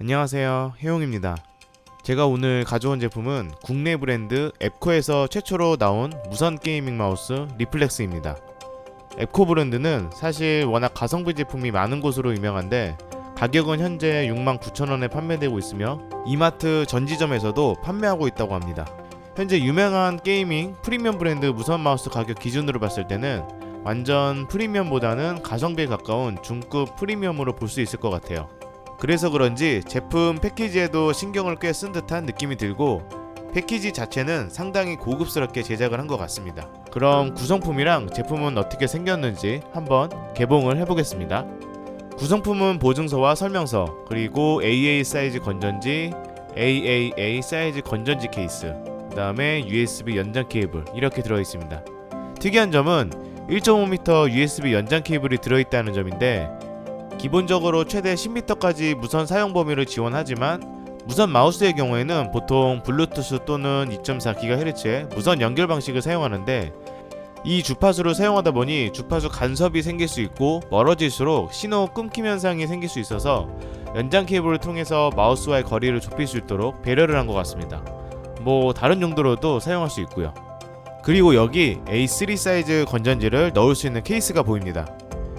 안녕하세요. 해용입니다. 제가 오늘 가져온 제품은 국내 브랜드 앱코에서 최초로 나온 무선 게이밍 마우스 리플렉스입니다. 앱코 브랜드는 사실 워낙 가성비 제품이 많은 곳으로 유명한데 가격은 현재 69,000원에 판매되고 있으며 이마트 전지점에서도 판매하고 있다고 합니다. 현재 유명한 게이밍 프리미엄 브랜드 무선 마우스 가격 기준으로 봤을 때는 완전 프리미엄보다는 가성비에 가까운 중급 프리미엄으로 볼 수 있을 것 같아요. 그래서 그런지 제품 패키지에도 신경을 꽤 쓴 듯한 느낌이 들고 패키지 자체는 상당히 고급스럽게 제작을 한 것 같습니다. 그럼 구성품이랑 제품은 어떻게 생겼는지 한번 개봉을 해보겠습니다. 구성품은 보증서와 설명서, 그리고 AA 사이즈 건전지, AAA 사이즈 건전지 케이스, 그 다음에 USB 연장 케이블 이렇게 들어있습니다. 특이한 점은 1.5m USB 연장 케이블이 들어있다는 점인데 기본적으로 최대 10m까지 무선 사용 범위를 지원하지만 무선 마우스의 경우에는 보통 블루투스 또는 2.4GHz의 무선 연결 방식을 사용하는데 이 주파수를 사용하다 보니 주파수 간섭이 생길 수 있고 멀어질수록 신호 끊김 현상이 생길 수 있어서 연장 케이블을 통해서 마우스와의 거리를 좁힐 수 있도록 배려를 한 것 같습니다. 뭐 다른 용도로도 사용할 수 있고요. 그리고 여기 A3 사이즈 건전지를 넣을 수 있는 케이스가 보입니다.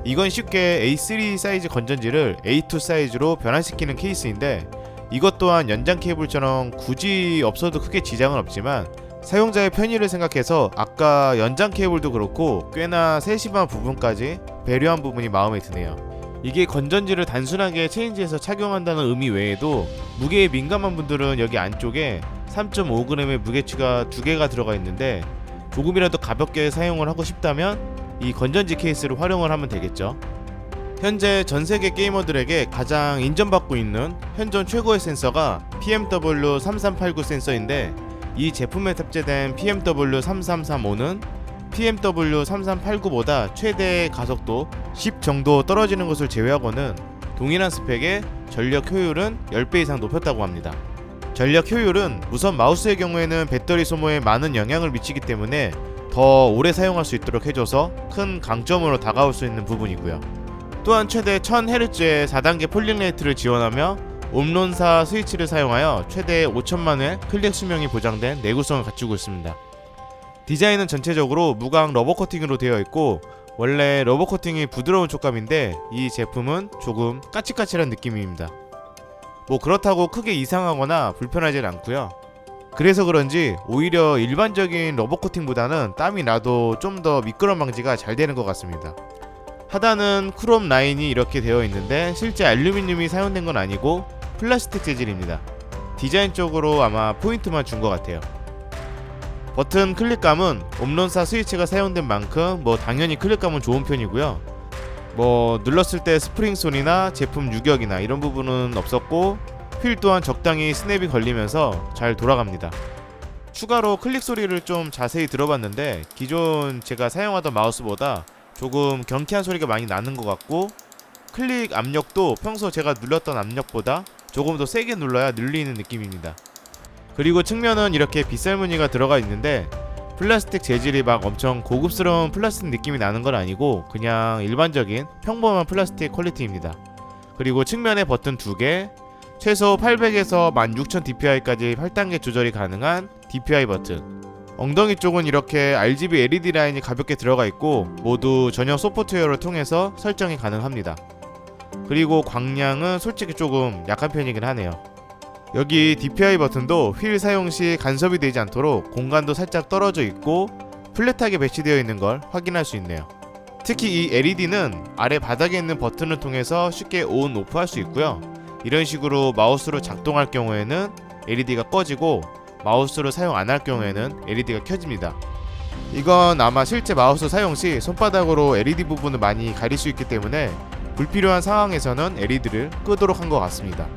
이건 쉽게 A3 사이즈 건전지를 A2 사이즈로 변환시키는 케이스인데 이것 또한 연장 케이블처럼 굳이 없어도 크게 지장은 없지만 사용자의 편의를 생각해서 아까 연장 케이블도 그렇고 꽤나 세심한 부분까지 배려한 부분이 마음에 드네요. 이게 건전지를 단순하게 체인지해서 착용한다는 의미 외에도 무게에 민감한 분들은 여기 안쪽에 3.5g의 무게치가 두 개가 들어가 있는데 조금이라도 가볍게 사용을 하고 싶다면 이 건전지 케이스를 활용을 하면 되겠죠. 현재 전 세계 게이머들에게 가장 인정받고 있는 현존 최고의 센서가 PMW 3389 센서인데 이 제품에 탑재된 PMW 3335는 PMW 3389보다 최대 가속도 10 정도 떨어지는 것을 제외하고는 동일한 스펙에 전력 효율은 10배 이상 높였다고 합니다. 전력 효율은 무선 마우스의 경우에는 배터리 소모에 많은 영향을 미치기 때문에 더 오래 사용할 수 있도록 해줘서 큰 강점으로 다가올 수 있는 부분이고요. 또한 최대 1000Hz의 4단계 폴링 레이트를 지원하며 옴론사 스위치를 사용하여 최대 5천만회 클릭 수명이 보장된 내구성을 갖추고 있습니다. 디자인은 전체적으로 무광 러버 코팅으로 되어 있고 원래 러버 코팅이 부드러운 촉감인데 이 제품은 조금 까칠까칠한 느낌입니다. 뭐 그렇다고 크게 이상하거나 불편하진 않고요. 그래서 그런지 오히려 일반적인 러버 코팅보다는 땀이 나도 좀 더 미끄럼 방지가 잘 되는 것 같습니다. 하단은 크롬 라인이 이렇게 되어 있는데 실제 알루미늄이 사용된 건 아니고 플라스틱 재질입니다. 디자인적으로 아마 포인트만 준 것 같아요. 버튼 클릭감은 옴론사 스위치가 사용된 만큼 뭐 당연히 클릭감은 좋은 편이고요. 뭐 눌렀을 때 스프링 소리나 제품 유격이나 이런 부분은 없었고 휠 또한 적당히 스냅이 걸리면서 잘 돌아갑니다. 추가로 클릭 소리를 좀 자세히 들어봤는데 기존 제가 사용하던 마우스보다 조금 경쾌한 소리가 많이 나는 것 같고 클릭 압력도 평소 제가 눌렀던 압력보다 조금 더 세게 눌러야 늘리는 느낌입니다. 그리고 측면은 이렇게 빗살 무늬가 들어가 있는데 플라스틱 재질이 막 엄청 고급스러운 플라스틱 느낌이 나는 건 아니고 그냥 일반적인 평범한 플라스틱 퀄리티입니다. 그리고 측면에 버튼 두 개, 최소 800에서 16,000 DPI까지 8단계 조절이 가능한 DPI 버튼. 엉덩이 쪽은 이렇게 RGB LED 라인이 가볍게 들어가 있고 모두 전용 소프트웨어를 통해서 설정이 가능합니다. 그리고 광량은 솔직히 조금 약한 편이긴 하네요. 여기 DPI 버튼도 휠 사용 시 간섭이 되지 않도록 공간도 살짝 떨어져 있고 플랫하게 배치되어 있는 걸 확인할 수 있네요. 특히 이 LED는 아래 바닥에 있는 버튼을 통해서 쉽게 온 오프 할 수 있고요. 이런 식으로 마우스로 작동할 경우에는 LED가 꺼지고 마우스를 사용 안 할 경우에는 LED가 켜집니다. 이건 아마 실제 마우스 사용 시 손바닥으로 LED 부분을 많이 가릴 수 있기 때문에 불필요한 상황에서는 LED를 끄도록 한 것 같습니다.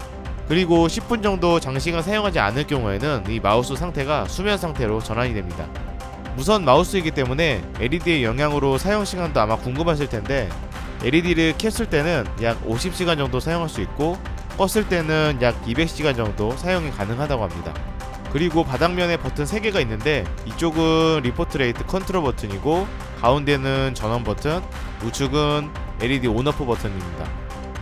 그리고 10분 정도 장시간 사용하지 않을 경우에는 이 마우스 상태가 수면 상태로 전환이 됩니다. 무선 마우스이기 때문에 LED의 영향으로 사용 시간도 아마 궁금하실 텐데 LED를 켰을 때는 약 50시간 정도 사용할 수 있고 껐을 때는 약 200시간 정도 사용이 가능하다고 합니다. 그리고 바닥면에 버튼 3개가 있는데 이쪽은 리포트 레이트 컨트롤 버튼이고 가운데는 전원 버튼, 우측은 LED 온오프 버튼입니다.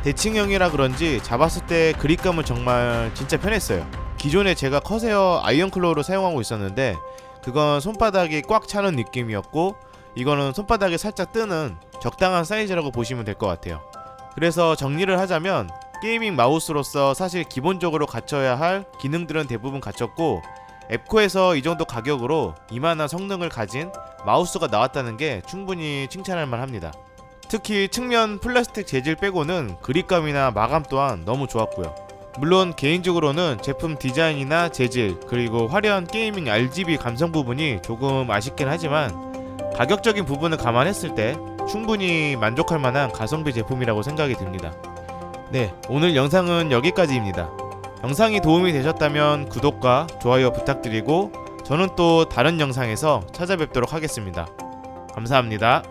대칭형이라 그런지 잡았을 때 그립감은 정말 진짜 편했어요. 기존에 제가 커세어 아이언클로우를 사용하고 있었는데 그건 손바닥이 꽉 차는 느낌이었고 이거는 손바닥이 살짝 뜨는 적당한 사이즈라고 보시면 될 것 같아요. 그래서 정리를 하자면 게이밍 마우스로서 사실 기본적으로 갖춰야 할 기능들은 대부분 갖췄고 앱코에서 이 정도 가격으로 이만한 성능을 가진 마우스가 나왔다는 게 충분히 칭찬할 만합니다. 특히 측면 플라스틱 재질 빼고는 그립감이나 마감 또한 너무 좋았고요. 물론 개인적으로는 제품 디자인이나 재질 그리고 화려한 게이밍 RGB 감성 부분이 조금 아쉽긴 하지만 가격적인 부분을 감안했을 때 충분히 만족할 만한 가성비 제품이라고 생각이 듭니다. 네, 오늘 영상은 여기까지입니다. 영상이 도움이 되셨다면 구독과 좋아요 부탁드리고 저는 또 다른 영상에서 찾아뵙도록 하겠습니다. 감사합니다.